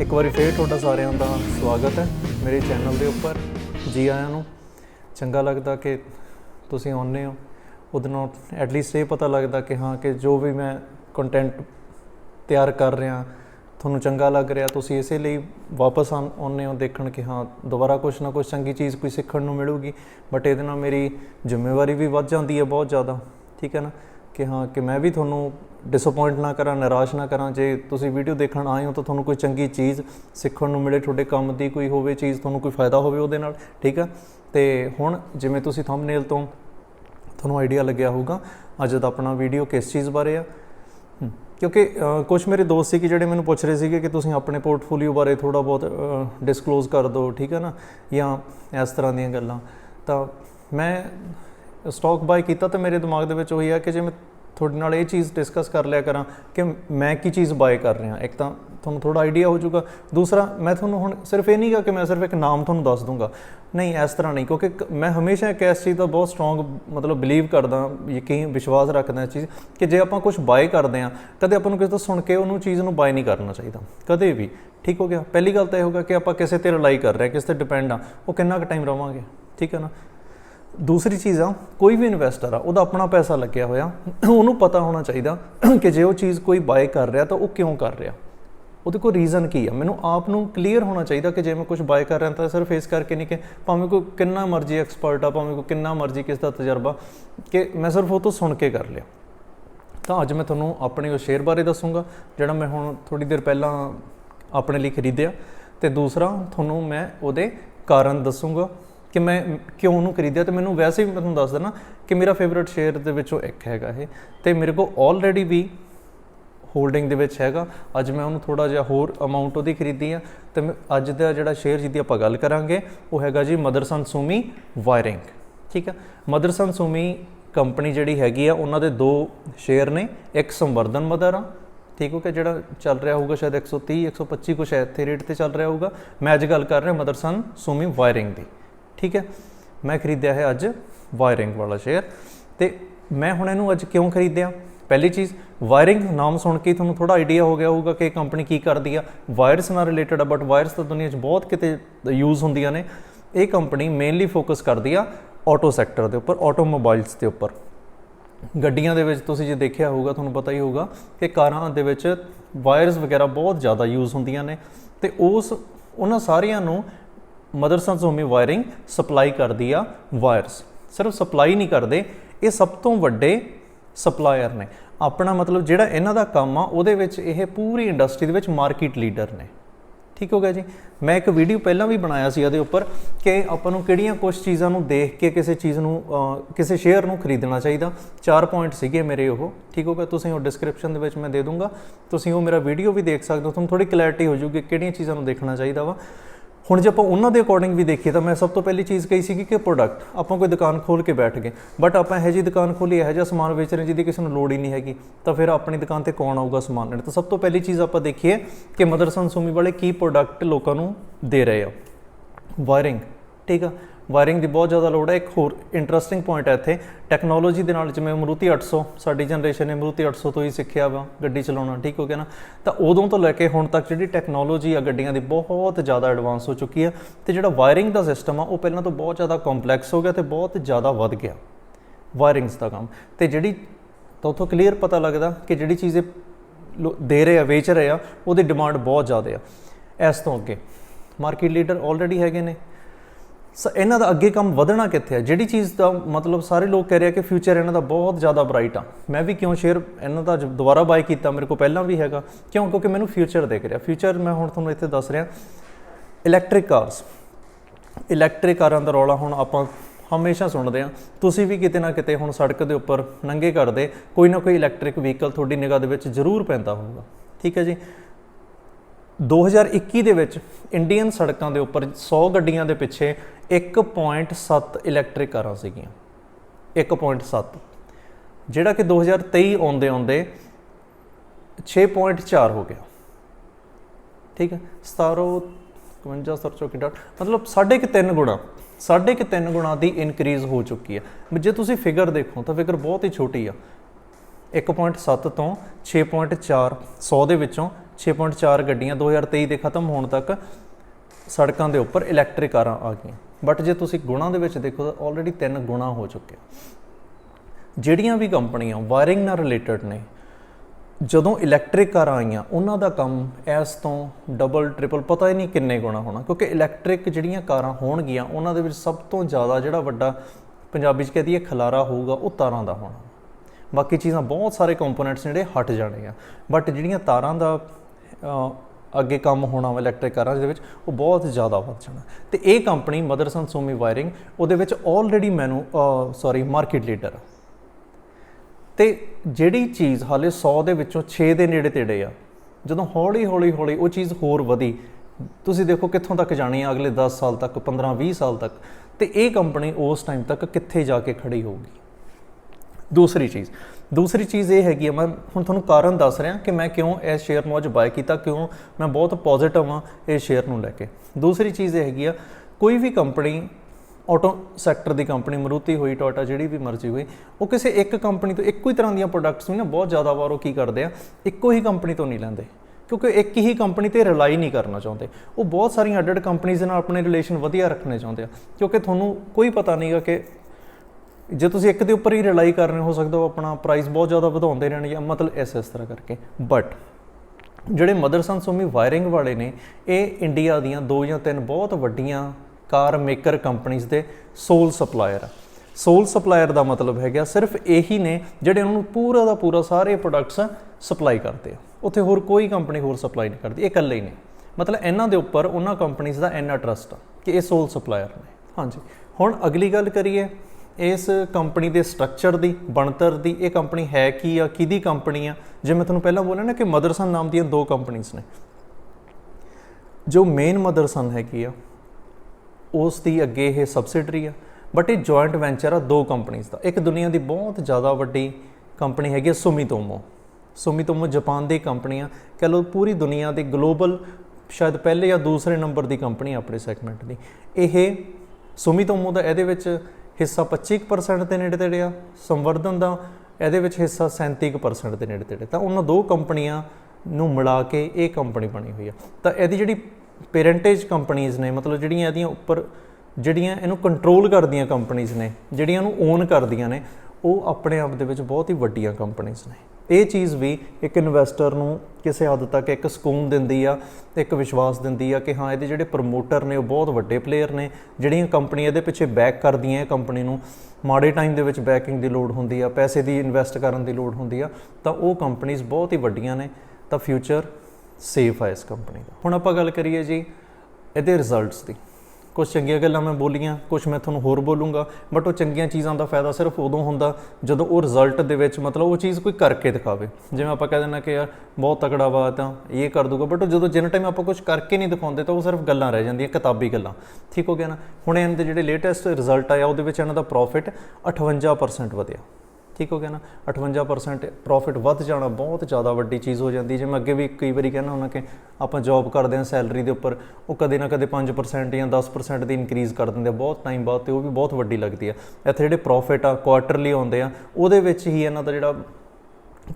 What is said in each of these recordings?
ਇੱਕ ਵਾਰੀ ਫੇਰ ਤੁਹਾਡਾ ਸਾਰਿਆਂ ਦਾ ਸਵਾਗਤ ਹੈ ਮੇਰੇ ਚੈਨਲ ਦੇ ਉੱਪਰ, ਜੀ ਆਇਆਂ ਨੂੰ। ਚੰਗਾ ਲੱਗਦਾ ਕਿ ਤੁਸੀਂ ਆਉਂਦੇ ਹੋ। ਉਹਦੇ ਨਾਲ ਐਟਲੀਸਟ ਇਹ ਪਤਾ ਲੱਗਦਾ ਕਿ ਹਾਂ, ਕਿ ਜੋ ਵੀ ਮੈਂ ਕੰਟੈਂਟ ਤਿਆਰ ਕਰ ਰਿਹਾ, ਤੁਹਾਨੂੰ ਚੰਗਾ ਲੱਗ ਰਿਹਾ, ਤੁਸੀਂ ਇਸੇ ਲਈ ਵਾਪਸ ਆਂ- ਆਉਂਦੇ ਹੋ ਦੇਖਣ ਕਿ ਹਾਂ, ਦੁਬਾਰਾ ਕੁਝ ਨਾ ਕੁਝ ਚੰਗੀ ਚੀਜ਼ ਕੋਈ ਸਿੱਖਣ ਨੂੰ ਮਿਲੂਗੀ। ਬਟ ਇਹਦੇ ਨਾਲ ਮੇਰੀ ਜ਼ਿੰਮੇਵਾਰੀ ਵੀ ਵੱਧ ਜਾਂਦੀ ਹੈ ਬਹੁਤ ਜ਼ਿਆਦਾ, ਠੀਕ ਹੈ ਨਾ? ਕਿ ਹਾਂ, ਕਿ ਮੈਂ ਵੀ ਤੁਹਾਨੂੰ ਡਿਸਪਾਇੰਟ ਨਾ ਕਰਾਂ, ਨਿਰਾਸ਼ ਨਾ ਕਰਾਂ। ਜੇ ਤੁਸੀਂ ਵੀਡੀਓ ਦੇਖਣ ਆਏ ਹੋ ਤਾਂ ਤੁਹਾਨੂੰ ਕੋਈ ਚੰਗੀ ਚੀਜ਼ ਸਿੱਖਣ ਨੂੰ ਮਿਲੇ, ਤੁਹਾਡੇ ਕੰਮ ਦੀ ਕੋਈ ਹੋਵੇ, ਚੀਜ਼ ਤੁਹਾਨੂੰ ਕੋਈ ਫਾਇਦਾ ਹੋਵੇ ਉਹਦੇ ਨਾਲ, ਠੀਕ ਆ? ਤੇ ਹੁਣ ਜਿਵੇਂ ਤੁਸੀਂ ਥੰਬਨੇਲ ਤੋਂ ਤੁਹਾਨੂੰ ਆਈਡੀਆ ਲੱਗਿਆ ਹੋਊਗਾ, ਅੱਜ ਦਾ ਆਪਣਾ ਵੀਡੀਓ ਕਿਸ ਚੀਜ਼ ਬਾਰੇ ਆ? ਕਿਉਂਕਿ ਕੁਝ ਮੇਰੇ ਦੋਸਤ ਸੀ ਕਿ ਜਿਹੜੇ ਮੈਨੂੰ ਪੁੱਛ ਰਹੇ ਸੀਗੇ ਕਿ ਤੁਸੀਂ ਆਪਣੇ ਪੋਰਟਫੋਲੀਓ ਬਾਰੇ ਥੋੜਾ ਬਹੁਤ ਡਿਸਕਲੋਜ਼ ਕਰ ਦਿਓ, ਠੀਕ ਹੈ ਨਾ? ਜਾਂ ਇਸ ਤਰ੍ਹਾਂ ਦੀਆਂ ਗੱਲਾਂ। ਤਾਂ ਮੈਂ ਸਟਾਕ ਬਾਈ ਕੀਤਾ ਤਾਂ ਮੇਰੇ ਦਿਮਾਗ ਦੇ ਵਿੱਚ ਉਹੀ ਆ ਕਿ ਜੇ ਮੈਂ ਤੁਹਾਡੇ ਨਾਲ ਇਹ ਚੀਜ਼ ਡਿਸਕਸ ਕਰ ਲਿਆ ਕਰਾਂ ਕਿ ਮੈਂ ਕੀ ਚੀਜ਼ ਬਾਏ ਕਰ ਰਿਹਾ, ਇੱਕ ਤਾਂ ਤੁਹਾਨੂੰ ਥੋੜਾ ਆਈਡੀਆ ਹੋ ਜਾਊਗਾ। ਦੂਸਰਾ, ਮੈਂ ਤੁਹਾਨੂੰ ਹੁਣ ਸਿਰਫ ਇਹ ਨਹੀਂਗਾ ਕਿ ਮੈਂ ਸਿਰਫ ਇੱਕ ਨਾਮ ਤੁਹਾਨੂੰ ਦੱਸ ਦੂੰਗਾ। ਨਹੀਂ, ਇਸ ਤਰ੍ਹਾਂ ਨਹੀਂ, ਕਿਉਂਕਿ ਮੈਂ ਹਮੇਸ਼ਾ ਇੱਕ ਇਸ ਚੀਜ਼ ਦਾ ਬਹੁਤ ਸਟਰੋਂਗ ਮਤਲਬ ਬਿਲੀਵ ਕਰਦਾ, ਯਕੀਨ ਵਿਸ਼ਵਾਸ ਰੱਖਦਾ ਇਸ ਚੀਜ਼ ਕਿ ਜੇ ਆਪਾਂ ਕੁਝ ਬਾਏ ਕਰਦੇ ਆ ਕਦੇ ਆਪਾਂ ਨੂੰ ਕਿਸੇ ਤੋਂ ਸੁਣ ਕੇ ਉਹਨੂੰ ਚੀਜ਼ ਨੂੰ ਬਾਏ ਨਹੀਂ ਕਰਨਾ ਚਾਹੀਦਾ। ਕਦੇ ਵੀ, ਠੀਕ ਹੋ ਗਿਆ। ਪਹਿਲੀ ਗੱਲ ਤਾਂ ਇਹ ਹੋਗਾ ਕਿ ਆਪਾਂ ਕਿਸੇ ਤੇ ਰਿਲਾਈ ਕਰ ਰਹੇ ਹਾਂ, ਕਿਸੇ ਤੇ ਡਿਪੈਂਡ ਆ ਉਹ ਕਿੰਨਾ ਕੁ ਟਾਈਮ ਰਵਾਂਗੇ, ਠੀਕ ਹੈ ਨਾ? ਦੂਸਰੀ ਚੀਜ਼ ਆ, ਕੋਈ ਵੀ ਇਨਵੈਸਟਰ ਆ, ਉਹਦਾ ਆਪਣਾ ਪੈਸਾ ਲੱਗਿਆ ਹੋਇਆ, ਉਹਨੂੰ ਪਤਾ ਹੋਣਾ ਚਾਹੀਦਾ ਕਿ ਜੇ ਉਹ ਚੀਜ਼ ਕੋਈ ਬਾਏ ਕਰ ਰਿਹਾ ਤਾਂ ਉਹ ਕਿਉਂ ਕਰ ਰਿਹਾ। ਉਹਦੇ ਕੋਲ ਰੀਜ਼ਨ ਕੀ ਆ? ਮੈਨੂੰ ਆਪ ਨੂੰ ਕਲੀਅਰ ਹੋਣਾ ਚਾਹੀਦਾ ਕਿ ਜੇ ਮੈਂ ਕੁਝ ਬਾਏ ਕਰ ਰਿਹਾ ਤਾਂ ਸਿਰਫ ਇਸ ਕਰਕੇ ਨਹੀਂ ਕਿ ਭਾਵੇਂ ਕੋਈ ਕਿੰਨਾ ਮਰਜ਼ੀ ਐਕਸਪਰਟ ਆ, ਭਾਵੇਂ ਕੋਈ ਕਿੰਨਾ ਮਰਜ਼ੀ ਕਿਸ ਦਾ ਤਜਰਬਾ, ਕਿ ਮੈਂ ਸਿਰਫ ਉਹ ਤੋਂ ਸੁਣ ਕੇ ਕਰ ਲਿਆ। ਤਾਂ ਅੱਜ ਮੈਂ ਤੁਹਾਨੂੰ ਆਪਣੇ ਉਹ ਸ਼ੇਅਰ ਬਾਰੇ ਦੱਸੂਗਾ, ਜਿਹੜਾ ਮੈਂ ਹੁਣ ਥੋੜੀ ਦੇਰ ਪਹਿਲਾਂ ਆਪਣੇ ਲਈ ਖਰੀਦਿਆ। ਤੇ ਦੂਸਰਾ, ਤੁਹਾਨੂੰ ਮੈਂ ਉਹਦੇ ਕਾਰਨ ਦੱਸੂਗਾ। ਕਿ ਮੈਂ ਕਿਉਂ ਉਹਨੂੰ ਖਰੀਦਿਆ ਤੇ ਮੈਨੂੰ ਵੈਸੇ ਵੀ ਮੈਂ ਤੁਹਾਨੂੰ ਦੱਸ ਦਿੰਦਾ ਕਿ ਮੇਰਾ ਫੇਵਰਿਟ ਸ਼ੇਅਰ ਦੇ ਵਿੱਚੋਂ ਇੱਕ ਹੈਗਾ ਇਹ ਤੇ ਮੇਰੇ ਕੋਲ ਆਲਰੇਡੀ ਵੀ ਹੋਲਡਿੰਗ ਦੇ ਵਿੱਚ ਹੈਗਾ। ਅੱਜ ਮੈਂ ਉਹਨੂੰ ਥੋੜਾ ਜਿਹਾ ਹੋਰ ਅਮਾਉਂਟ ਉਹਦੀ ਖਰੀਦੀ ਆ ਤੇ ਮੈਂ ਅੱਜ ਦਾ ਜਿਹੜਾ ਸ਼ੇਅਰ ਜਿਹਦੀ ਆਪਾਂ ਗੱਲ ਕਰਾਂਗੇ, ਉਹ ਹੈਗਾ ਜੀ ਮਦਰਸਨ ਸੂਮੀ ਵਾਇਰਿੰਗ ਠੀਕ ਆ? ਮਦਰਸਨ ਸੂਮੀ ਕੰਪਨੀ ਜਿਹੜੀ ਹੈਗੀ ਆ, ਉਹਨਾਂ ਦੇ ਦੋ ਸ਼ੇਅਰ ਨੇ, ਇੱਕ ਸੰਵਰਧਨ ਮਦਰ ਆ, ਠੀਕ ਹੋ ਕਿ ਜਿਹੜਾ ਚੱਲ ਰਿਹਾ ਹੋਊਗਾ ਸ਼ਾਇਦ 130 125 ਕੁਛ ਇੱਥੇ ਰੇਟ ਤੇ ਚੱਲ ਰਿਹਾ ਹੋਊਗਾ। ਮੈਂ ਅੱਜ ਗੱਲ ਕਰ ਰਿਹਾ ਮਦਰਸਨ ਸੂਮੀ ਵਾਇਰਿੰਗ ਦੀ। ਠੀਕ ਹੈ? ਮੈਂ ਖਰੀਦਿਆ ਹੈ ਅੱਜ ਵਾਇਰਿੰਗ ਵਾਲਾ ਸ਼ੇਅਰ ਤੇ ਮੈਂ ਹੁਣ ਇਹਨੂੰ ਅੱਜ ਕਿਉਂ ਖਰੀਦਿਆ? ਪਹਿਲੀ ਚੀਜ਼ ਵਾਇਰਿੰਗ ਨਾਮ ਸੁਣ ਕੇ ਤੁਹਾਨੂੰ ਥੋੜਾ ਆਈਡੀਆ ਹੋ ਗਿਆ ਹੋਊਗਾ ਕਿ ਇਹ ਕੰਪਨੀ ਕੀ ਕਰਦੀ ਆ। ਵਾਇਰਸ ਨਾਲ ਰਿਲੇਟਡ ਆ ਬਟ ਵਾਇਰਸ ਤਾਂ ਦੁਨੀਆ 'ਚ ਬਹੁਤ ਕਿਤੇ ਯੂਜ਼ ਹੁੰਦੀਆਂ ਨੇ। ਇਹ ਕੰਪਨੀ ਮੇਨਲੀ ਫੋਕਸ ਕਰਦੀ ਆ ਆਟੋ ਸੈਕਟਰ ਦੇ ਉੱਪਰ ਆਟੋਮੋਬਾਈਲਸ ਦੇ ਉੱਪਰ। ਗੱਡੀਆਂ ਦੇ ਵਿੱਚ ਤੁਸੀਂ ਜੇ ਦੇਖਿਆ ਹੋਊਗਾ, ਤੁਹਾਨੂੰ ਪਤਾ ਹੀ ਹੋਊਗਾ ਕਿ ਕਾਰਾਂ ਦੇ ਵਿੱਚ ਵਾਇਰਸ ਵਗੈਰਾ ਬਹੁਤ ਜ਼ਿਆਦਾ ਯੂਜ਼ ਹੁੰਦੀਆਂ ਨੇ ਤੇ ਉਸ, ਉਹਨਾਂ ਸਾਰਿਆਂ ਨੂੰ ਮਦਰਸਾ ਜ਼ੋਮੀ ਵਾਇਰਿੰਗ ਸਪਲਾਈ ਕਰਦੀ ਆ ਵਾਇਰਸ ਸਿਰਫ ਸਪਲਾਈ ਨਹੀਂ ਕਰਦੇ, ਇਹ ਸਭ ਤੋਂ ਵੱਡੇ ਸਪਲਾਇਰ ਨੇ। ਆਪਣਾ ਮਤਲਬ ਜਿਹੜਾ ਇਹਨਾਂ ਦਾ ਕੰਮ ਆ, ਉਹਦੇ ਵਿੱਚ ਇਹ ਪੂਰੀ ਇੰਡਸਟਰੀ ਦੇ ਵਿੱਚ ਮਾਰਕੀਟ ਲੀਡਰ ਨੇ। ਠੀਕ ਹੋ ਗਿਆ ਜੀ? ਮੈਂ ਇੱਕ ਵੀਡੀਓ ਪਹਿਲਾਂ ਵੀ ਬਣਾਇਆ ਸੀ ਇਹਦੇ ਉੱਪਰ ਕਿ ਆਪਾਂ ਨੂੰ ਕਿਹੜੀਆਂ ਕੁਝ ਚੀਜ਼ਾਂ ਨੂੰ ਦੇਖ ਕੇ ਕਿਸੇ ਚੀਜ਼ ਨੂੰ ਕਿਸੇ ਸ਼ੇਅਰ ਨੂੰ ਖਰੀਦਣਾ ਚਾਹੀਦਾ। ਚਾਰ ਪੁਆਇੰਟ ਸੀਗੇ ਮੇਰੇ ਉਹ। ਠੀਕ ਹੋ ਗਿਆ? ਤੁਸੀਂ ਉਹ ਡਿਸਕ੍ਰਿਪਸ਼ਨ ਦੇ ਵਿੱਚ ਮੈਂ ਦੇ ਦੂੰਗਾ। ਤੁਸੀਂ ਉਹ ਮੇਰਾ ਵੀਡੀਓ ਵੀ ਦੇਖ ਸਕਦੇ ਹੋ। ਤੁਹਾਨੂੰ ਥੋੜੀ ਕਲੈਰਿਟੀ ਹੋ ਜਾਊਗੀ ਕਿਹੜੀਆਂ ਚੀਜ਼ਾਂ ਨੂੰ ਦੇਖਣਾ ਚਾਹੀਦਾ ਵਾ। ਹੁਣ ਜੇ ਆਪਾਂ ਉਹਨਾਂ ਦੇ ਅਕੋਰਡਿੰਗ ਵੀ ਦੇਖੀਏ ਤਾਂ ਮੈਂ ਸਭ ਤੋਂ ਪਹਿਲੀ ਚੀਜ਼ ਕਹੀ ਸੀਗੀ ਕਿ ਪ੍ਰੋਡਕਟ ਆਪਾਂ ਕੋਈ ਦੁਕਾਨ ਖੋਲ ਕੇ ਬੈਠ ਗਏ। ਬਟ ਆਪਾਂ ਇਹੋ ਜਿਹੀ ਦੁਕਾਨ ਖੋਲੀ ਇਹੋ ਜਿਹਾ ਸਮਾਨ ਵੇਚ ਰਹੇ ਜਿਹਦੀ ਕਿਸੇ ਨੂੰ ਲੋੜ ਹੀ ਨਹੀਂ ਹੈਗੀ, ਤਾਂ ਫਿਰ ਆਪਣੀ ਦੁਕਾਨ ਤੇ ਕੌਣ ਆਊਗਾ ਸਮਾਨ ਲੈਣ? ਤਾਂ ਸਭ ਤੋਂ ਪਹਿਲੀ ਚੀਜ਼ ਆਪਾਂ ਦੇਖੀਏ ਕਿ ਮਦਰਸਨ ਸੂਮੀ ਵਾਲੇ ਕੀ ਪ੍ਰੋਡਕਟ ਲੋਕਾਂ ਨੂੰ ਦੇ ਰਹੇ ਆ। ਵਾਇਰਿੰਗ ਠੀਕ ਆ? ਵਾਇਰਿੰਗ ਦੀ ਬਹੁਤ ਜ਼ਿਆਦਾ ਲੋੜ ਹੈ। ਇੱਕ ਹੋਰ ਇੰਟਰਸਟਿੰਗ ਪੁਆਇੰਟ ਹੈ ਇੱਥੇ। ਟੈਕਨੋਲੋਜੀ ਦੇ ਨਾਲ ਜਿਵੇਂ ਮਰੂਤੀ 800 ਸਾਡੀ ਜਨਰੇਸ਼ਨ ਨੇ ਮਰੂਤੀ 800 ਤੋਂ ਹੀ ਸਿੱਖਿਆ ਵਾ, ਗੱਡੀ ਚਲਾਉਣਾ, ਠੀਕ ਹੋ ਗਿਆ ਨਾ? ਤਾਂ ਉਦੋਂ ਤੋਂ ਲੈ ਕੇ ਹੁਣ ਤੱਕ ਜਿਹੜੀ ਟੈਕਨੋਲੋਜੀ ਆ ਗੱਡੀਆਂ ਦੀ ਬਹੁਤ ਜ਼ਿਆਦਾ ਐਡਵਾਂਸ ਹੋ ਚੁੱਕੀ ਹੈ ਤੇ ਜਿਹੜਾ ਵਾਇਰਿੰਗ ਦਾ ਸਿਸਟਮ ਆ, ਉਹ ਪਹਿਲਾਂ ਤੋਂ ਬਹੁਤ ਜ਼ਿਆਦਾ ਕੰਪਲੈਕਸ ਹੋ ਗਿਆ ਤੇ ਬਹੁਤ ਜ਼ਿਆਦਾ ਵੱਧ ਗਿਆ। ਵਾਇਰਿੰਗਸ ਦਾ ਕੰਮ। ਤੇ ਜਿਹੜੀ ਤਾਂ ਉੱਥੋਂ ਕਲੀਅਰ ਪਤਾ ਲੱਗਦਾ ਕਿ ਜਿਹੜੀ ਚੀਜ਼ ਇਹ ਲੋ- ਦੇ ਰਹੇ ਆ, ਵੇਚ ਰਹੇ ਆ, ਉਹਦੀ ਡਿਮਾਂਡ ਬਹੁਤ ਜ਼ਿਆਦਾ ਆ। ਇਸ ਤੋਂ ਅੱਗੇ ਮਾਰਕੀਟ ਲੀਡਰ ਆਲਰੇਡੀ ਹੈਗੇ ਨੇ। ਇਹਨਾਂ ਦਾ ਅੱਗੇ ਕੰਮ ਵਧਣਾ ਕਿੱਥੇ ਹੈ? ਜਿਹੜੀ ਚੀਜ਼ ਦਾ ਮਤਲਬ ਸਾਰੇ ਲੋਕ ਕਹਿ ਰਹੇ ਆ ਕਿ ਫਿਊਚਰ ਇਹਨਾਂ ਦਾ ਬਹੁਤ ਜ਼ਿਆਦਾ ਬ੍ਰਾਈਟ ਆ। ਮੈਂ ਵੀ ਕਿਉਂ ਸ਼ੇਅਰ ਇਹਨਾਂ ਦਾ ਦੁਬਾਰਾ ਬਾਈ ਕੀਤਾ, ਮੇਰੇ ਕੋਲ ਪਹਿਲਾਂ ਵੀ ਹੈਗਾ। ਕਿਉਂ? ਕਿਉਂਕਿ ਮੈਨੂੰ ਫਿਊਚਰ ਦੇਖ ਰਿਹਾ। ਫਿਊਚਰ ਮੈਂ ਹੁਣ ਤੁਹਾਨੂੰ ਇੱਥੇ ਦੱਸ ਰਿਹਾ। ਇਲੈਕਟ੍ਰਿਕ ਕਾਰਸ ਇਲੈਕਟ੍ਰਿਕ ਕਾਰਾਂ ਦਾ ਰੌਲਾ ਹੁਣ ਆਪਾਂ ਹਮੇਸ਼ਾ ਸੁਣਦੇ ਆ ਤੁਸੀਂ ਵੀ ਕਿਤੇ ਨਾ ਕਿਤੇ ਹੁਣ ਸੜਕ ਦੇ ਉੱਪਰ ਨੰਗੇ ਕਰਦੇ ਕੋਈ ਨਾ ਕੋਈ ਇਲੈਕਟ੍ਰਿਕ ਵਹੀਕਲ ਤੁਹਾਡੀ ਨਿਗਾਹ ਦੇ ਵਿੱਚ ਜ਼ਰੂਰ ਪੈਂਦਾ ਹੋਊਗਾ। ਠੀਕ ਹੈ ਜੀ? 2021 ਦੇ ਵਿੱਚ ਇੰਡੀਅਨ ਸੜਕਾਂ ਦੇ ਉੱਪਰ 100 ਗੱਡੀਆਂ ਦੇ ਪਿੱਛੇ 1.7 ਇਲੈਕਟ੍ਰਿਕ ਕਾਰਾਂ ਸੀਗੀਆਂ। 1.7 ਜਿਹੜਾ ਕਿ 2023 ਆਉਂਦੇ ਆਉਂਦੇ 6.4 ਹੋ ਗਿਆ। ਠੀਕ ਹੈ? 17 51 54 ਮਤਲਬ ਸਾਢੇ ਕਿ 3 ਗੁਣਾ, ਸਾਢੇ ਕਿ 3 ਗੁਣਾ ਦੀ ਇਨਕਰੀਜ਼ ਹੋ ਚੁੱਕੀ ਹੈ। ਵੀ ਜੇ ਤੁਸੀਂ ਫਿਗਰ ਦੇਖੋ ਤਾਂ ਫਿਗਰ ਬਹੁਤ ਹੀ ਛੋਟੀ ਆ। 1.7 ਤੋਂ 6.4 100 ਦੇ ਵਿੱਚੋਂ 6.4 ਗੱਡੀਆਂ 2023 ਦੇ ਖਤਮ ਹੋਣ ਤੱਕ ਸੜਕਾਂ ਦੇ ਉੱਪਰ ਇਲੈਕਟ੍ਰਿਕ ਕਾਰਾਂ ਆ ਗਈਆਂ। ਬਟ ਜੇ ਤੁਸੀਂ ਗੁਣਾ ਦੇ ਵਿੱਚ ਦੇਖੋ ਤਾਂ ਆਲਰੇਡੀ ਤਿੰਨ ਗੁਣਾ ਹੋ ਚੁੱਕਿਆ ਜਿਹੜੀਆਂ ਵੀ ਕੰਪਨੀਆਂ ਵਾਇਰਿੰਗ ਨਾਲ ਰਿਲੇਟਡ ਨੇ, ਜਦੋਂ ਇਲੈਕਟ੍ਰਿਕ ਕਾਰਾਂ ਆਈਆਂ, ਉਹਨਾਂ ਦਾ ਕੰਮ ਇਸ ਤੋਂ ਡਬਲ ਟ੍ਰਿਪਲ ਪਤਾ ਹੀ ਨਹੀਂ ਕਿੰਨੇ ਗੁਣਾ ਹੋਣਾ, ਕਿਉਂਕਿ ਇਲੈਕਟ੍ਰਿਕ ਜਿਹੜੀਆਂ ਕਾਰਾਂ ਹੋਣਗੀਆਂ, ਉਹਨਾਂ ਦੇ ਵਿੱਚ ਸਭ ਤੋਂ ਜ਼ਿਆਦਾ ਜਿਹੜਾ ਵੱਡਾ ਪੰਜਾਬੀ 'ਚ ਕਹਦੀ ਹੈ ਖਲਾਰਾ ਹੋਊਗਾ, ਉਹ ਤਾਰਾਂ ਦਾ ਹੋਣਾ। ਬਾਕੀ ਚੀਜ਼ਾਂ ਬਹੁਤ ਸਾਰੇ ਕੰਪੋਨੈਂਟਸ ਜਿਹੜੇ ਹਟ ਜਾਣੇ ਆ। ਬਟ ਜਿਹੜੀਆਂ ਤਾਰਾਂ ਦਾ ਅੱਗੇ ਕੰਮ ਹੋਣਾ ਵਾ ਇਲੈਕਟ੍ਰਿਕ ਕਾਰਾਂ ਦੇ ਵਿੱਚ, ਉਹ ਬਹੁਤ ਜ਼ਿਆਦਾ ਵੱਧ ਜਾਣਾ। ਤੇ ਇਹ ਕੰਪਨੀ ਮਦਰਸਨ ਸੋਮੀ ਵਾਇਰਿੰਗ ਉਹਦੇ ਵਿੱਚ ਆਲਰੇਡੀ ਮੈਨੂੰ ਸੌਰੀ ਮਾਰਕੀਟ ਲੀਡਰ ਤੇ ਜਿਹੜੀ ਚੀਜ਼ ਹਾਲੇ 100 ਦੇ ਵਿੱਚੋਂ 6 ਦੇ ਨੇੜੇ ਤੇੜੇ ਆ, ਜਦੋਂ ਹੌਲੀ ਹੌਲੀ ਹੌਲੀ ਉਹ ਚੀਜ਼ ਹੋਰ ਵਧੀ, ਤੁਸੀਂ ਦੇਖੋ ਕਿੱਥੋਂ ਤੱਕ ਜਾਣੀ ਆ, ਅਗਲੇ 10 ਸਾਲ ਤੱਕ 15 20 ਸਾਲ ਤੱਕ। ਤੇ ਇਹ ਕੰਪਨੀ ਉਸ ਟਾਈਮ ਤੱਕ ਕਿੱਥੇ ਜਾ ਕੇ ਖੜੀ ਹੋਊਗੀ? ਦੂਸਰੀ ਚੀਜ਼ ਦੂਸਰੀ ਚੀਜ਼ ਇਹ ਹੈਗੀ ਆ, ਮੈਂ ਹੁਣ ਤੁਹਾਨੂੰ ਕਾਰਨ ਦੱਸ ਰਿਹਾ ਕਿ ਮੈਂ ਕਿਉਂ ਇਸ ਸ਼ੇਅਰ ਨੂੰ ਅੱਜ ਬਾਏ ਕੀਤਾ, ਕਿਉਂ ਮੈਂ ਬਹੁਤ ਪੋਜ਼ਿਟਿਵ ਹਾਂ ਇਸ ਸ਼ੇਅਰ ਨੂੰ ਲੈ ਕੇ। ਦੂਸਰੀ ਚੀਜ਼ ਇਹ ਹੈਗੀ ਆ, ਕੋਈ ਵੀ ਕੰਪਨੀ ਆਟੋ ਸੈਕਟਰ ਦੀ ਕੰਪਨੀ ਮਰੂਤੀ ਹੋਈ ਟੋਟਾ ਜਿਹੜੀ ਵੀ ਮਰਜ਼ੀ ਹੋਈ, ਉਹ ਕਿਸੇ ਇੱਕ ਕੰਪਨੀ ਤੋਂ ਇੱਕੋ ਹੀ ਤਰ੍ਹਾਂ ਦੀਆਂ ਪ੍ਰੋਡਕਟਸ ਵੀ ਨਾ ਬਹੁਤ ਜ਼ਿਆਦਾ ਵਾਰ ਉਹ ਕੀ ਕਰਦੇ ਆ, ਇੱਕੋ ਹੀ ਕੰਪਨੀ ਤੋਂ ਨਹੀਂ ਲੈਂਦੇ। ਕਿਉਂਕਿ ਇੱਕ ਹੀ ਕੰਪਨੀ ਤੇ ਰਿਲਾਈ ਨਹੀਂ ਕਰਨਾ ਚਾਹੁੰਦੇ। ਉਹ ਬਹੁਤ ਸਾਰੀਆਂ ਅੱਡ-ਅੱਡ ਕੰਪਨੀਆਂ ਨਾਲ ਆਪਣੇ ਰਿਲੇਸ਼ਨ ਵਧੀਆ ਰੱਖਣੇ ਚਾਹੁੰਦੇ ਆ। ਕਿਉਂਕਿ ਤੁਹਾਨੂੰ ਕੋਈ ਪਤਾ ਨਹੀਂਗਾ ਕਿ ਜੇ ਤੁਸੀਂ ਇੱਕ ਦੇ ਉੱਪਰ ਹੀ ਰਿਲਾਈ ਕਰ ਰਹੇ ਹੋ ਸਕਦਾ ਉਹ ਆਪਣਾ ਪ੍ਰਾਈਸ ਬਹੁਤ ਜ਼ਿਆਦਾ ਵਧਾਉਂਦੇ ਰਹਿਣ ਜਾਂ ਮਤਲਬ ਇਸ ਇਸ ਤਰ੍ਹਾਂ ਕਰਕੇ। ਬਟ ਜਿਹੜੇ ਮਦਰਸਨ ਸੋਮੀ ਵਾਇਰਿੰਗ ਵਾਲੇ ਨੇ, ਇਹ ਇੰਡੀਆ ਦੀਆਂ ਦੋ ਜਾਂ ਤਿੰਨ ਬਹੁਤ ਵੱਡੀਆਂ ਕਾਰ ਮੇਕਰ ਕੰਪਨੀਆਂ ਦੇ ਸੋਲ ਸਪਲਾਇਰ ਆ। ਸੋਲ ਸਪਲਾਇਰ ਦਾ ਮਤਲਬ ਹੈਗਾ ਸਿਰਫ ਇਹੀ ਨੇ ਜਿਹੜੇ ਉਹਨਾਂ ਨੂੰ ਪੂਰਾ ਦਾ ਪੂਰਾ ਸਾਰੇ ਪ੍ਰੋਡਕਟਸ ਸਪਲਾਈ ਕਰਦੇ ਆ। ਉੱਥੇ ਹੋਰ ਕੋਈ ਕੰਪਨੀ ਹੋਰ ਸਪਲਾਈ ਨਹੀਂ ਕਰਦੀ, ਇਹ ਇਕੱਲੇ ਹੀ ਨੇ। ਮਤਲਬ ਇਹਨਾਂ ਦੇ ਉੱਪਰ ਉਹਨਾਂ ਕੰਪਨੀਆਂ ਦਾ ਇੰਨਾ ਟਰਸਟ ਆ ਕਿ ਇਹ ਸੋਲ ਸਪਲਾਇਰ ਨੇ। ਹਾਂਜੀ, ਹੁਣ ਅਗਲੀ ਗੱਲ ਕਰੀਏ। ਇਸ ਕੰਪਨੀ ਦੇ ਸਟਰਕਚਰ ਦੀ, ਬਣਤਰ ਦੀ, ਇਹ ਕੰਪਨੀ ਹੈ ਕੀ ਆ, ਕਿਹਦੀ ਕੰਪਨੀ ਆ? ਜੇ ਮੈਂ ਤੁਹਾਨੂੰ ਪਹਿਲਾਂ ਬੋਲਿਆ ਨਾ ਕਿ ਮਦਰਸਨ ਨਾਮ ਦੀਆਂ ਦੋ ਕੰਪਨੀਆਂ ਨੇ। ਜੋ ਮੇਨ ਮਦਰਸਨ ਹੈਗੀ ਆ, ਉਸ ਦੀ ਅੱਗੇ ਇਹ ਸਬਸਿਡਰੀ ਆ ਬਟ ਇਹ ਜੁਆਇੰਟ ਵੈਂਚਰ ਆ ਦੋ ਕੰਪਨੀਆਂ ਦਾ। ਇੱਕ ਦੁਨੀਆ ਦੀ ਬਹੁਤ ਜ਼ਿਆਦਾ ਵੱਡੀ ਕੰਪਨੀ ਹੈਗੀ ਸੁਮੀਤੋਮੋ ਸੁਮੀਤੋਮੋ ਜਾਪਾਨ ਦੀ ਕੰਪਨੀ ਆ। ਕਹ ਲਓ ਪੂਰੀ ਦੁਨੀਆ ਦੀ ਗਲੋਬਲ ਸ਼ਾਇਦ ਪਹਿਲੇ ਜਾਂ ਦੂਸਰੇ ਨੰਬਰ ਦੀ ਕੰਪਨੀ ਆਪਣੇ ਸੈਗਮੈਂਟ ਦੀ। ਇਹ ਸੁਮੀਤੋਮੋ ਦਾ, ਇਹਦੇ ਵਿੱਚ ਹਿੱਸਾ 25% ਦੇ ਨੇੜੇ ਤੇੜੇ ਆ, ਸੰਵਰਧਨ ਦਾ, ਇਹਦੇ ਵਿੱਚ ਹਿੱਸਾ 37% ਦੇ ਨੇੜੇ ਤੇੜੇ। ਤਾਂ ਉਹਨਾਂ ਦੋ ਕੰਪਨੀਆਂ ਨੂੰ ਮਿਲਾ ਕੇ ਇਹ ਕੰਪਨੀ ਬਣੀ ਹੋਈ ਆ। ਤਾਂ ਇਹਦੀ ਜਿਹੜੀ ਪੇਰੈਂਟੇਜ ਕੰਪਨੀਆਂ ਨੇ, ਮਤਲਬ ਜਿਹੜੀਆਂ ਇਹਦੀਆਂ ਉੱਪਰ, ਜਿਹੜੀਆਂ ਇਹਨੂੰ ਕੰਟਰੋਲ ਕਰਦੀਆਂ ਕੰਪਨੀਆਂ ਨੇ, ਜਿਹੜੀਆਂ ਇਹਨੂੰ ਓਨ ਕਰਦੀਆਂ ਨੇ ਉਹ ਆਪਣੇ ਆਪ ਦੇ ਵਿੱਚ ਬਹੁਤ ਹੀ ਵੱਡੀਆਂ ਕੰਪਨੀਆਂ ਨੇ। ਇਹ ਚੀਜ਼ ਵੀ ਇੱਕ ਇਨਵੈਸਟਰ ਨੂੰ ਕਿਸੇ ਹੱਦ ਤੱਕ ਇੱਕ ਸਕੂਨ ਦਿੰਦੀ ਆ, ਇੱਕ ਵਿਸ਼ਵਾਸ ਦਿੰਦੀ ਆ ਕਿ ਹਾਂ, ਇਹਦੇ ਜਿਹੜੇ ਪ੍ਰਮੋਟਰ ਨੇ ਉਹ ਬਹੁਤ ਵੱਡੇ ਪਲੇਅਰ ਨੇ, ਜਿਹੜੀਆਂ ਕੰਪਨੀ ਇਹਦੇ ਪਿੱਛੇ ਬੈਕ ਕਰਦੀਆਂ ਇਹ ਕੰਪਨੀ ਨੂੰ। ਮਾੜੇ ਟਾਈਮ ਦੇ ਵਿੱਚ ਬੈਕਿੰਗ ਦੀ ਲੋੜ ਹੁੰਦੀ ਆ, ਪੈਸੇ ਦੀ ਇਨਵੈਸਟ ਕਰਨ ਦੀ ਲੋੜ ਹੁੰਦੀ ਆ, ਤਾਂ ਉਹ ਕੰਪਨੀਆਂ ਬਹੁਤ ਹੀ ਵੱਡੀਆਂ ਨੇ। ਤਾਂ ਫਿਊਚਰ ਸੇਫ ਆ ਇਸ ਕੰਪਨੀ ਦਾ। ਹੁਣ ਆਪਾਂ ਗੱਲ ਕਰੀਏ ਜੀ ਇਹਦੇ ਰਿਜ਼ਲਟਸ ਦੀ। ਕੁਝ ਚੰਗੀਆਂ ਗੱਲਾਂ ਮੈਂ ਬੋਲੀਆਂ ਕੁਝ ਮੈਂ ਤੁਹਾਨੂੰ ਹੋਰ ਬੋਲੂੰਗਾ ਬਟ ਉਹ ਚੰਗੀਆਂ ਚੀਜ਼ਾਂ ਦਾ ਫਾਇਦਾ ਸਿਰਫ ਉਦੋਂ ਹੁੰਦਾ ਜਦੋਂ ਉਹ ਰਿਜ਼ਲਟ ਦੇ ਵਿੱਚ ਮਤਲਬ ਉਹ ਚੀਜ਼ ਕੋਈ ਕਰਕੇ ਦਿਖਾਵੇ। ਜਿਵੇਂ ਆਪਾਂ ਕਹਿ ਦਿੰਨਾ ਕਿ ਯਾਰ ਬਹੁਤ ਤਕੜਾ ਵਾ ਤਾਂ ਇਹ ਕਰ ਦੂਗਾ ਬਟ ਜਦੋਂ ਜਿੰਨ ਟਾਈਮ ਆਪਾਂ ਕੁਝ ਕਰਕੇ ਨਹੀਂ ਦਿਖਾਉਂਦੇ ਤਾਂ ਉਹ ਸਿਰਫ ਗੱਲਾਂ ਰਹਿ ਜਾਂਦੀਆਂ, ਕਿਤਾਬੀ ਗੱਲਾਂ। ਠੀਕ ਹੋ ਗਿਆ ਨਾ? ਹੁਣ ਇਹਨਾਂ ਦੇ ਜਿਹੜੇ ਲੇਟੈਸਟ ਰਿਜ਼ਲਟ ਆਇਆ ਉਹਦੇ ਵਿੱਚ ਇਹਨਾਂ ਦਾ ਪ੍ਰੋਫਿਟ 58% ਵਧਿਆ। ਠੀਕ ਹੋ ਗਿਆ ਨਾ? 58% ਪ੍ਰੋਫਿਟ ਵੱਧ ਜਾਣਾ, ਬਹੁਤ ਜ਼ਿਆਦਾ ਵੱਡੀ ਚੀਜ਼ ਹੋ ਜਾਂਦੀ। ਜਿਵੇਂ ਅੱਗੇ ਵੀ ਕਈ ਵਾਰੀ ਕਹਿੰਦਾ ਹੁੰਦਾ ਕਿ ਆਪਾਂ ਜੌਬ ਕਰਦੇ ਹਾਂ ਸੈਲਰੀ ਦੇ ਉੱਪਰ, ਉਹ ਕਦੇ ਨਾ ਕਦੇ 5% ਜਾਂ 10% ਦੀ ਇਨਕਰੀਜ਼ ਕਰ ਦਿੰਦੇ ਆ। ਬਹੁਤ ਟਾਈਮ ਬਾਅਦ ਤੇ ਉਹ ਵੀ ਬਹੁਤ ਵੱਡੀ ਲੱਗਦੀ ਆ। ਇੱਥੇ ਜਿਹੜੇ ਪ੍ਰੋਫਿਟ ਆ ਕੁਆਟਰਲੀ ਆਉਂਦੇ ਆ, ਉਹਦੇ ਵਿੱਚ ਹੀ ਇਹਨਾਂ ਦਾ ਜਿਹੜਾ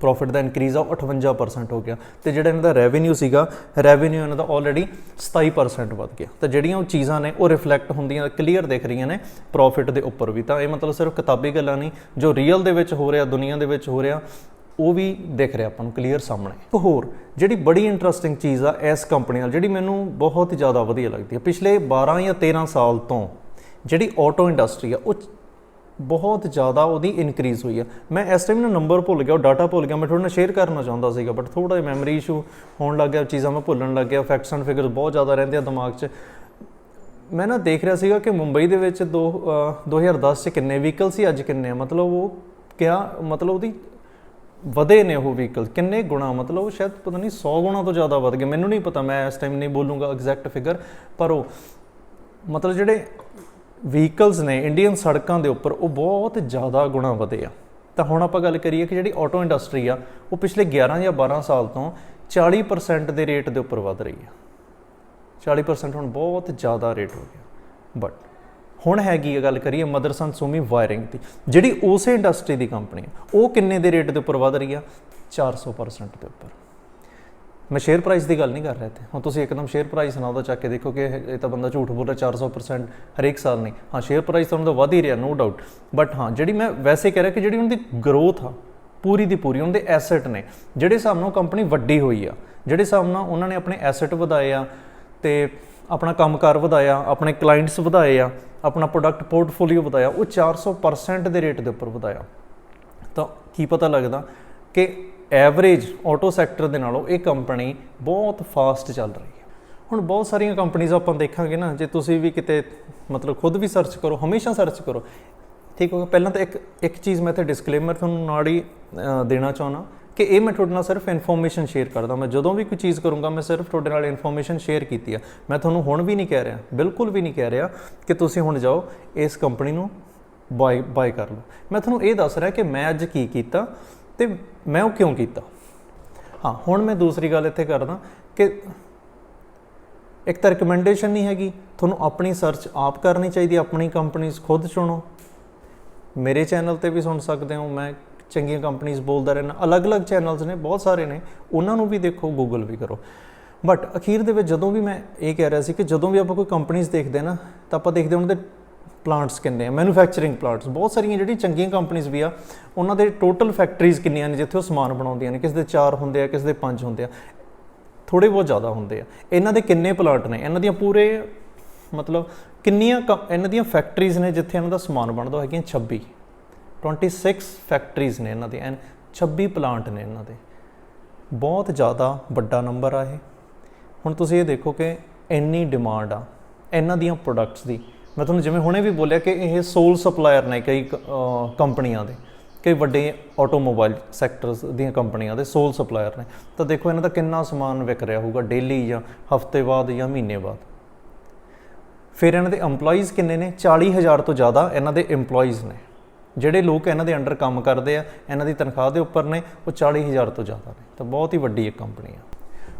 ਪ੍ਰੋਫਿਟ ਦਾ ਇਨਕਰੀਜ਼ ਆ, ਉਹ 58% ਹੋ ਗਿਆ। ਤੇ ਜਿਹੜਾ ਇਹਨਾਂ ਦਾ ਰੈਵਨਿਊ ਸੀਗਾ ਰੈਵਨਿਊ ਇਹਨਾਂ ਦਾ ਆਲਰੇਡੀ 27% ਵੱਧ ਗਿਆ। ਤਾਂ ਜਿਹੜੀਆਂ ਉਹ ਚੀਜ਼ਾਂ ਨੇ, ਉਹ ਰਿਫਲੈਕਟ ਹੁੰਦੀਆਂ ਕਲੀਅਰ ਦਿਖ ਰਹੀਆਂ ਨੇ ਪ੍ਰੋਫਿਟ ਦੇ ਉੱਪਰ ਵੀ। ਤਾਂ ਇਹ ਮਤਲਬ ਸਿਰਫ ਕਿਤਾਬੀ ਗੱਲਾਂ ਨਹੀਂ, ਜੋ ਰੀਅਲ ਦੇ ਵਿੱਚ ਹੋ ਰਿਹਾ, ਦੁਨੀਆ ਦੇ ਵਿੱਚ ਹੋ ਰਿਹਾ, ਉਹ ਵੀ ਦਿਖ ਰਿਹਾ ਆਪਾਂ ਨੂੰ ਕਲੀਅਰ ਸਾਹਮਣੇ। ਇੱਕ ਹੋਰ, ਜਿਹੜੀ ਬੜੀ ਇੰਟਰਸਟਿੰਗ ਚੀਜ਼ ਆ ਇਸ ਕੰਪਨੀ ਨਾਲ, ਜਿਹੜੀ ਮੈਨੂੰ ਬਹੁਤ ਹੀ ਜ਼ਿਆਦਾ ਵਧੀਆ ਲੱਗਦੀ ਹੈ ਪਿਛਲੇ 12 ਜਾਂ 13 ਸਾਲ ਤੋਂ ਜਿਹੜੀ ਆਟੋ ਇੰਡਸਟਰੀ ਆ, ਉਹ ਬਹੁਤ ਜ਼ਿਆਦਾ ਉਹਦੀ ਇਨਕਰੀਜ਼ ਹੋਈ ਆ। ਮੈਂ ਇਸ ਟਾਈਮ ਨਾ ਨੰਬਰ ਭੁੱਲ ਗਿਆ, ਉਹ ਡਾਟਾ ਭੁੱਲ ਗਿਆ। ਮੈਂ ਤੁਹਾਡੇ ਨਾਲ ਸ਼ੇਅਰ ਕਰਨਾ ਚਾਹੁੰਦਾ ਸੀਗਾ ਬਟ ਥੋੜਾ ਜਿਹਾ ਮੈਮਰੀ ਇਸ਼ੂ ਹੋਣ ਲੱਗ ਗਿਆ, ਚੀਜ਼ਾਂ ਮੈਂ ਭੁੱਲਣ ਲੱਗ ਗਿਆ ਫੈਕਟਸ ਐਂਡ ਫਿਗਰਸ ਬਹੁਤ ਜ਼ਿਆਦਾ ਰਹਿੰਦੇ ਆ ਦਿਮਾਗ 'ਚ। ਮੈਂ ਨਾ ਦੇਖ ਰਿਹਾ ਸੀਗਾ ਕਿ ਮੁੰਬਈ ਦੇ ਵਿੱਚ ਦੋ, ਅਹ 2010 'ਚ ਕਿੰਨੇ ਵਹੀਕਲ ਸੀ, ਅੱਜ ਕਿੰਨੇ ਆ? ਮਤਲਬ ਉਹ ਕਿਆ, ਮਤਲਬ ਉਹਦੀ ਵਧੇ ਨੇ ਉਹ ਵਹੀਕਲ ਕਿੰਨੇ ਗੁਣਾ? ਮਤਲਬ ਉਹ ਸ਼ਾਇਦ ਪਤਾ ਨਹੀਂ 100 ਗੁਣਾ ਤੋਂ ਜ਼ਿਆਦਾ ਵਧ ਗਏ। ਮੈਨੂੰ ਨਹੀਂ ਪਤਾ, ਮੈਂ ਇਸ ਟਾਈਮ ਨਹੀਂ ਬੋਲੂੰਗਾ ਐਗਜ਼ੈਕਟ ਫਿਗਰ ਪਰ ਉਹ ਮਤਲਬ ਜਿਹੜੇ ਵਹੀਕਲਸ ਨੇ ਇੰਡੀਅਨ ਸੜਕਾਂ ਦੇ ਉੱਪਰ ਉਹ ਬਹੁਤ ਜ਼ਿਆਦਾ ਗੁਣਾ ਵਧੇ ਆ। ਤਾਂ ਹੁਣ ਆਪਾਂ ਗੱਲ ਕਰੀਏ ਕਿ ਜਿਹੜੀ ਆਟੋ ਇੰਡਸਟਰੀ ਆ, ਉਹ ਪਿਛਲੇ 11 ਜਾਂ 12 ਸਾਲ ਤੋਂ 40% ਦੇ ਰੇਟ ਦੇ ਉੱਪਰ ਵਧ ਰਹੀ ਆ। 40% ਹੁਣ ਬਹੁਤ ਜ਼ਿਆਦਾ ਰੇਟ ਹੋ ਗਿਆ। ਬਟ ਹੁਣ ਹੈਗੀ ਇਹ ਗੱਲ ਕਰੀਏ ਮਦਰਸਨ ਸੂਮੀ ਵਾਇਰਿੰਗ ਦੀ, ਜਿਹੜੀ ਉਸੇ ਇੰਡਸਟਰੀ ਦੀ ਕੰਪਨੀ ਹੈ ਉਹ ਕਿੰਨੇ ਦੇ ਰੇਟ ਦੇ ਉੱਪਰ ਵਧ ਰਹੀ ਆ? 400% ਦੇ ਉੱਪਰ। ਮੈਂ ਸ਼ੇਅਰ ਪ੍ਰਾਈਸ ਦੀ ਗੱਲ ਨਹੀਂ ਕਰ ਰਿਹਾ ਤੇ ਹੁਣ ਤੁਸੀਂ ਇੱਕਦਮ ਸ਼ੇਅਰ ਪ੍ਰਾਈਸ ਨਾ ਉਹਦਾ ਚੱਕ ਕੇ ਦੇਖੋ ਕਿ ਇਹ ਤਾਂ ਬੰਦਾ ਝੂਠ ਬੋਲ ਰਿਹਾ 400% ਹਰੇਕ ਸਾਲ ਨਹੀਂ। ਹਾਂ ਸ਼ੇਅਰ ਪ੍ਰਾਈਸ ਤਾਂ ਉਹਨਾਂ ਦਾ ਵਧ ਹੀ ਰਿਹਾ ਨੋ ਡਾਊਟ ਬਟ ਹਾਂ, ਜਿਹੜੀ ਮੈਂ ਵੈਸੇ ਕਹਿ ਰਿਹਾ ਕਿ ਜਿਹੜੀ ਉਹਨਾਂ ਦੀ ਗਰੋਥ ਆ, ਪੂਰੀ ਦੀ ਪੂਰੀ, ਉਹਦੇ ਦੇ ਐਸੈਟ ਨੇ, ਜਿਹੜੇ ਹਿਸਾਬ ਨਾਲ ਕੰਪਨੀ ਵੱਡੀ ਹੋਈ ਆ, ਜਿਹੜੇ ਹਿਸਾਬ ਨਾਲ ਉਹਨਾਂ ਨੇ ਆਪਣੇ ਐਸੈਟ ਵਧਾਏ ਆ, ਤੇ ਆਪਣਾ ਕੰਮਕਾਰ ਵਧਾਇਆ, ਆਪਣੇ ਕਲਾਇੰਟਸ ਵਧਾਏ ਆ, ਆਪਣਾ ਪ੍ਰੋਡਕਟ ਪੋਰਟਫੋਲੀਓ ਵਧਾਇਆ, ਉਹ 400% ਦੇ ਰੇਟ ਦੇ ਉੱਪਰ ਵਧਾਇਆ। ਤਾਂ ਕੀ ਪਤਾ ਲੱਗਦਾ ਕਿ ਐਵਰੇਜ ਆਟੋ ਸੈਕਟਰ ਦੇ ਨਾਲੋਂ ਇਹ ਕੰਪਨੀ ਬਹੁਤ ਫਾਸਟ ਚੱਲ ਰਹੀ ਹੈ। ਹੁਣ ਬਹੁਤ ਸਾਰੀਆਂ ਕੰਪਨੀਆਂ ਆਪਾਂ ਦੇਖਾਂਗੇ ਨਾ, ਜੇ ਤੁਸੀਂ ਵੀ ਕਿਤੇ ਮਤਲਬ ਖੁਦ ਵੀ ਸਰਚ ਕਰੋ, ਹਮੇਸ਼ਾ ਸਰਚ ਕਰੋ। ਠੀਕ ਹੋ ਗਿਆ? ਪਹਿਲਾਂ ਤਾਂ ਇੱਕ ਇੱਕ ਚੀਜ਼ ਮੈਂ ਇੱਥੇ ਡਿਸਕਲੇਮਰ ਤੁਹਾਨੂੰ ਨਾਲ ਹੀ ਦੇਣਾ ਚਾਹੁੰਦਾ ਕਿ ਇਹ ਮੈਂ ਤੁਹਾਡੇ ਨਾਲ ਸਿਰਫ ਇਨਫੋਰਮੇਸ਼ਨ ਸ਼ੇਅਰ ਕਰਦਾ। ਮੈਂ ਜਦੋਂ ਵੀ ਕੋਈ ਚੀਜ਼ ਕਰੂੰਗਾ, ਮੈਂ ਸਿਰਫ ਤੁਹਾਡੇ ਨਾਲ ਇਨਫੋਰਮੇਸ਼ਨ ਸ਼ੇਅਰ ਕੀਤੀ ਆ। ਮੈਂ ਤੁਹਾਨੂੰ ਹੁਣ ਵੀ ਨਹੀਂ ਕਹਿ ਰਿਹਾ, ਬਿਲਕੁਲ ਵੀ ਨਹੀਂ ਕਹਿ ਰਿਹਾ ਕਿ ਤੁਸੀਂ ਹੁਣ ਜਾਓ, ਇਸ ਕੰਪਨੀ ਨੂੰ ਬਾਏ ਬਾਏ ਕਰ ਲਓ। ਮੈਂ ਤੁਹਾਨੂੰ ਇਹ ਦੱਸ ਰਿਹਾ ਕਿ ਮੈਂ ਅੱਜ ਕੀ ਕੀਤਾ ਤੇ ਮੈਂ ਉਹ ਕਿਉਂ ਕੀਤਾ? ਹਾਂ, ਹੁਣ ਮੈਂ ਦੂਸਰੀ ਗੱਲ ਇੱਥੇ ਕਰਦਾ ਕਿ ਇੱਕ ਤਾਂ ਰეკਮੈਂਡੇਸ਼ਨ ਨਹੀਂ ਹੈਗੀ, ਤੁਹਾਨੂੰ ਆਪਣੀ ਸਰਚ ਆਪ ਕਰਨੀ ਚਾਹੀਦੀ, ਆਪਣੀ ਕੰਪਨੀਆਂ ਖੁਦ ਚੁਣੋ। ਮੇਰੇ ਚੈਨਲ ਤੇ ਵੀ ਸੁਣ ਸਕਦੇ ਹੋ, ਮੈਂ ਚੰਗੀਆਂ ਕੰਪਨੀਆਂ ਬੋਲਦਾ ਰਹਿਣਾ ਅਲੱਗ-ਅਲੱਗ ਚੈਨਲਸ ਨੇ, ਬਹੁਤ ਸਾਰੇ ਨੇ, ਉਹਨਾਂ ਨੂੰ ਵੀ ਦੇਖੋ ਗੂਗਲ ਵੀ ਕਰੋ। ਬਟ ਅਖੀਰ ਦੇ ਵਿੱਚ ਜਦੋਂ ਵੀ ਮੈਂ ਇਹ ਕਹਿ ਰਿਹਾ ਸੀ ਕਿ ਜਦੋਂ ਵੀ ਆਪਾਂ ਕੋਈ ਕੰਪਨੀਆਂ ਦੇਖਦੇ ਨਾ, ਤਾਂ ਆਪਾਂ ਦੇਖਦੇ ਹਾਂ ਉਹਨਾਂ ਦੇ ਪਲਾਂਟਸ ਕਿੰਨੇ ਆ? ਮੈਨੂਫੈਕਚਰਿੰਗ ਪਲਾਂਟਸ ਬਹੁਤ ਸਾਰੀਆਂ ਜਿਹੜੀਆਂ ਚੰਗੀਆਂ ਕੰਪਨੀਆਂ ਵੀ ਆ, ਉਹਨਾਂ ਦੇ ਟੋਟਲ ਫੈਕਟਰੀਜ਼ ਕਿੰਨੀਆਂ ਨੇ ਜਿੱਥੇ ਉਹ ਸਮਾਨ ਬਣਾਉਂਦੀਆਂ ਨੇ? ਕਿਸ ਦੇ 4 ਹੁੰਦੇ ਆ, ਕਿਸੇ ਦੇ 5 ਹੁੰਦੇ ਆ। ਥੋੜੇ ਬਹੁਤ ਜ਼ਿਆਦਾ ਹੁੰਦੇ ਆ। ਇਹਨਾਂ ਦੇ ਕਿੰਨੇ ਪਲਾਂਟ ਨੇ? ਇਹਨਾਂ ਦੀਆਂ ਪੂਰੇ ਮਤਲਬ ਕਿੰਨੀਆਂ ਕ- ਇਹਨਾਂ ਦੀਆਂ ਫੈਕਟਰੀਜ਼ ਨੇ ਜਿੱਥੇ ਇਹਨਾਂ ਦਾ ਸਮਾਨ ਬਣਦਾ? ਉਹ ਹੈਗੀਆਂ 26 26 ਫੈਕਟਰੀਜ਼ ਨੇ ਇਹਨਾਂ ਦੇ, ਐਨ 26 ਪਲਾਂਟ ਨੇ ਇਹਨਾਂ ਦੇ। ਬਹੁਤ ਜ਼ਿਆਦਾ ਵੱਡਾ ਨੰਬਰ ਆ ਇਹ। ਹੁਣ ਤੁਸੀਂ ਇਹ ਦੇਖੋ ਕਿ ਇੰਨੀ ਡਿਮਾਂਡ ਆ, ਇਹਨਾਂ ਦੀਆਂ ਪ੍ਰੋਡਕਟਸ ਦੀ। ਮੈਂ ਤੁਹਾਨੂੰ ਜਿਵੇਂ ਹੁਣੇ ਵੀ ਬੋਲਿਆ ਕਿ ਇਹ ਸੋਲ ਸਪਲਾਇਰ ਨੇ ਕਈ ਕੰਪਨੀਆਂ ਦੇ, ਕਈ ਵੱਡੇ ਆਟੋਮੋਬਾਈਲ ਸੈਕਟਰਸ ਦੀਆਂ ਕੰਪਨੀਆਂ ਦੇ ਸੋਲ ਸਪਲਾਇਰ ਨੇ। ਤਾਂ ਦੇਖੋ, ਇਹਨਾਂ ਦਾ ਕਿੰਨਾ ਸਮਾਨ ਵਿਕ ਰਿਹਾ ਹੋਊਗਾ ਡੇਲੀ ਜਾਂ ਹਫ਼ਤੇ ਬਾਅਦ ਜਾਂ ਮਹੀਨੇ ਬਾਅਦ। ਫਿਰ ਇਹਨਾਂ ਦੇ EMPLOYEES ਕਿੰਨੇ ਨੇ? 40000 ਤੋਂ ਜ਼ਿਆਦਾ ਇਹਨਾਂ ਦੇ EMPLOYEES ਨੇ। ਜਿਹੜੇ ਲੋਕ ਇਹਨਾਂ ਦੇ ਅੰਡਰ ਕੰਮ ਕਰਦੇ ਆ, ਇਹਨਾਂ ਦੀ ਤਨਖਾਹ ਦੇ ਉੱਪਰ ਨੇ, ਉਹ 40000 ਤੋਂ ਜ਼ਿਆਦਾ ਨੇ। ਤਾਂ ਬਹੁਤ ਹੀ ਵੱਡੀ ਇੱਕ ਕੰਪਨੀ ਆ।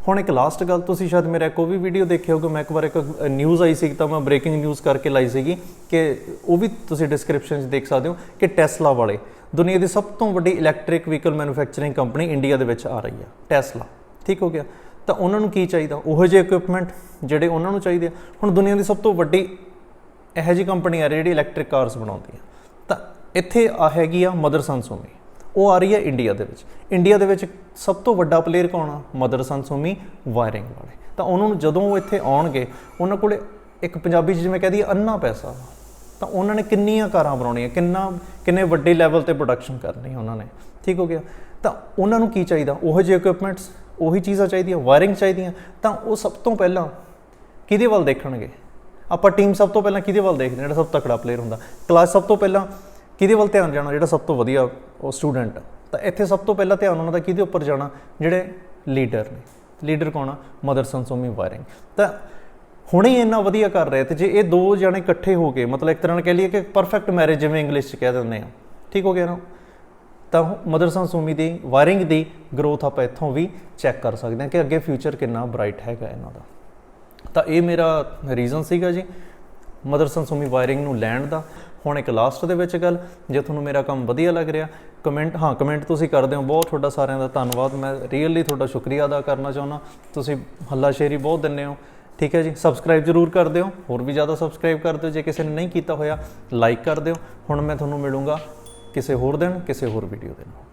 ਹੁਣ ਇੱਕ ਲਾਸਟ ਗੱਲ, ਤੁਸੀਂ ਸ਼ਾਇਦ ਮੇਰਾ ਇੱਕ ਉਹ ਵੀ ਵੀਡੀਓ ਦੇਖਿਆ ਹੋਊਗਾ ਮੈਂ ਇੱਕ ਵਾਰ ਇੱਕ ਨਿਊਜ਼ ਆਈ ਸੀ ਤਾਂ ਮੈਂ ਬ੍ਰੇਕਿੰਗ ਨਿਊਜ਼ ਕਰਕੇ ਲਾਈ ਸੀਗੀ ਕਿ ਉਹ ਵੀ ਤੁਸੀਂ ਡਿਸਕ੍ਰਿਪਸ਼ਨ 'ਚ ਦੇਖ ਸਕਦੇ ਹੋ ਕਿ ਟੈਸਲਾ ਵਾਲੇ ਦੁਨੀਆ ਦੀ ਸਭ ਤੋਂ ਵੱਡੀ electric vehicle manufacturing company India ਦੇ ਵਿੱਚ ਆ ਰਹੀ ਆ ਟੈਸਲਾ ਠੀਕ ਹੋ ਗਿਆ? ਤਾਂ ਉਹਨਾਂ ਨੂੰ ਕੀ ਚਾਹੀਦਾ? ਉਹੋ ਜਿਹੇ ਇਕਵਿਪਮੈਂਟ ਜਿਹੜੇ ਉਹਨਾਂ ਨੂੰ ਚਾਹੀਦੇ ਆ। ਹੁਣ ਦੁਨੀਆ ਦੀ ਸਭ ਤੋਂ ਵੱਡੀ ਇਹੋ ਜਿਹੀ ਕੰਪਨੀ ਆ ਰਹੀ ਜਿਹੜੀ ਇਲੈਕਟ੍ਰਿਕ ਕਾਰਸ ਬਣਾਉਂਦੀ ਆ। ਤਾਂ ਇੱਥੇ ਆ ਹੈਗੀ ਆ ਮਦਰਸਨ ਸੋਮੀ ਉਹ ਆ ਰਹੀ ਹੈ ਇੰਡੀਆ ਦੇ ਵਿੱਚ। ਇੰਡੀਆ ਦੇ ਵਿੱਚ ਸਭ ਤੋਂ ਵੱਡਾ ਪਲੇਅਰ ਕੌਣ ਆ? ਮਦਰਸਨ ਸੋਮੀ ਵਾਇਰਿੰਗ ਵਾਲੇ। ਤਾਂ ਉਹਨਾਂ ਨੂੰ ਜਦੋਂ ਉਹ ਇੱਥੇ ਆਉਣਗੇ, ਉਹਨਾਂ ਕੋਲੇ ਇੱਕ ਪੰਜਾਬੀ 'ਚ ਜਿਵੇਂ ਕਹਦੀ ਅੰਨਾ ਪੈਸਾ ਵਾ। ਤਾਂ ਉਹਨਾਂ ਨੇ ਕਿੰਨੀਆਂ ਕਾਰਾਂ ਬਣਾਉਣੀਆਂ, ਕਿੰਨਾ, ਕਿੰਨੇ ਵੱਡੇ ਲੈਵਲ ਤੇ ਪ੍ਰੋਡਕਸ਼ਨ ਕਰਨੀ ਉਹਨਾਂ ਨੇ। ਠੀਕ ਹੋ ਗਿਆ? ਤਾਂ ਉਹਨਾਂ ਨੂੰ ਕੀ ਚਾਹੀਦਾ? ਉਹੋ ਜਿਹੇ ਇਕਵਿਪਮੈਂਟਸ ਉਹੀ ਚੀਜ਼ਾਂ ਚਾਹੀਦੀਆਂ ਵਾਇਰਿੰਗ ਚਾਹੀਦੀਆਂ। ਤਾਂ ਉਹ ਸਭ ਤੋਂ ਪਹਿਲਾਂ ਕਿਹਦੇ ਵੱਲ ਦੇਖਣਗੇ? ਆਪਾਂ ਟੀਮ ਸਭ ਤੋਂ ਪਹਿਲਾਂ ਕਿਹਦੇ ਵੱਲ ਦੇਖਦੇ ਹਾਂ? ਜਿਹੜਾ ਸਭ ਤਕੜਾ ਪਲੇਅਰ ਹੁੰਦਾ। ਕਲਾਸ ਸਭ ਤੋਂ ਪਹਿਲਾਂ ਕਿਹਦੇ ਵੱਲ ਧਿਆਨ ਜਾਣਾ, ਜਿਹੜਾ ਸਭ ਤੋਂ ਵਧੀਆ ਉਹ ਸਟੂਡੈਂਟ ਤਾਂ ਇੱਥੇ ਸਭ ਤੋਂ ਪਹਿਲਾਂ ਧਿਆਨ ਉਹਨਾਂ ਦਾ ਕਿਹਦੇ ਉੱਪਰ ਜਾਣਾ? ਜਿਹੜੇ ਲੀਡਰ ਨੇ। ਲੀਡਰ ਕੌਣ ਆ? ਮਦਰ ਸੰਸੋਮੀ ਵਾਇਰਿੰਗ ਤਾਂ ਹੁਣੇ ਹੀ ਇੰਨਾ ਵਧੀਆ ਕਰ ਰਹੇ ਤੇ ਜੇ ਇਹ ਦੋ ਜਣੇ ਇਕੱਠੇ ਹੋ ਕੇ, ਮਤਲਬ ਇੱਕ ਤਰ੍ਹਾਂ ਨਾਲ ਕਹਿ ਲਈਏ ਕਿ ਪਰਫੈਕਟ ਮੈਰਿਜ ਜਿਵੇਂ ਇੰਗਲਿਸ਼ 'ਚ ਕਹਿ ਦਿੰਦੇ ਆ। ਠੀਕ ਹੋ ਗਿਆ ਨਾ? ਤਾਂ ਮਦਰਸਨ ਸੋਮੀ ਦੀ ਵਾਇਰਿੰਗ ਦੀ ਗਰੋਥ ਆਪਾਂ ਇੱਥੋਂ ਵੀ ਚੈੱਕ ਕਰ ਸਕਦੇ ਹਾਂ ਕਿ ਅੱਗੇ ਫਿਊਚਰ ਕਿੰਨਾ ਬ੍ਰਾਈਟ ਹੈਗਾ ਇਹਨਾਂ ਦਾ। ਤਾਂ ਇਹ ਮੇਰਾ ਰੀਜ਼ਨ ਸੀਗਾ ਜੀ ਮਦਰ ਸੰਸੋਮੀ ਵਾਇਰਿੰਗ ਨੂੰ ਲੈਣ ਦਾ। ਹੁਣ ਇੱਕ ਲਾਸਟ ਦੇ ਵਿੱਚ ਗੱਲ, ਜੇ ਤੁਹਾਨੂੰ ਮੇਰਾ ਕੰਮ ਵਧੀਆ ਲੱਗ ਰਿਹਾ ਕਮੈਂਟ ਹਾਂ ਕਮੈਂਟ ਤੁਸੀਂ ਕਰਦੇ ਹੋ, ਬਹੁਤ ਤੁਹਾਡਾ ਸਾਰਿਆਂ ਦਾ ਧੰਨਵਾਦ, ਮੈਂ ਰੀਅਲੀ ਤੁਹਾਡਾ ਸ਼ੁਕਰੀਆ ਅਦਾ ਕਰਨਾ ਚਾਹੁੰਦਾ। ਤੁਸੀਂ ਹੱਲਾਸ਼ੇਰੀ ਬਹੁਤ ਦਿੰਦੇ ਹੋ, ਠੀਕ ਹੈ ਜੀ ਸਬਸਕ੍ਰਾਈਬ ਜਰੂਰ ਕਰ ਦਿਓ, ਹੋਰ ਵੀ ਜ਼ਿਆਦਾ ਸਬਸਕ੍ਰਾਈਬ ਕਰ ਦਿਓ, ਜੇ ਕਿਸੇ ਨੇ ਨਹੀਂ ਕੀਤਾ ਹੋਇਆ ਲਾਈਕ ਕਰ ਦਿਓ। ਹੁਣ ਮੈਂ ਤੁਹਾਨੂੰ ਮਿਲੂੰਗਾ ਕਿਸੇ ਹੋਰ ਦਿਨ, ਕਿਸੇ ਹੋਰ ਵੀਡੀਓ ਦੇ ਨਾਲ।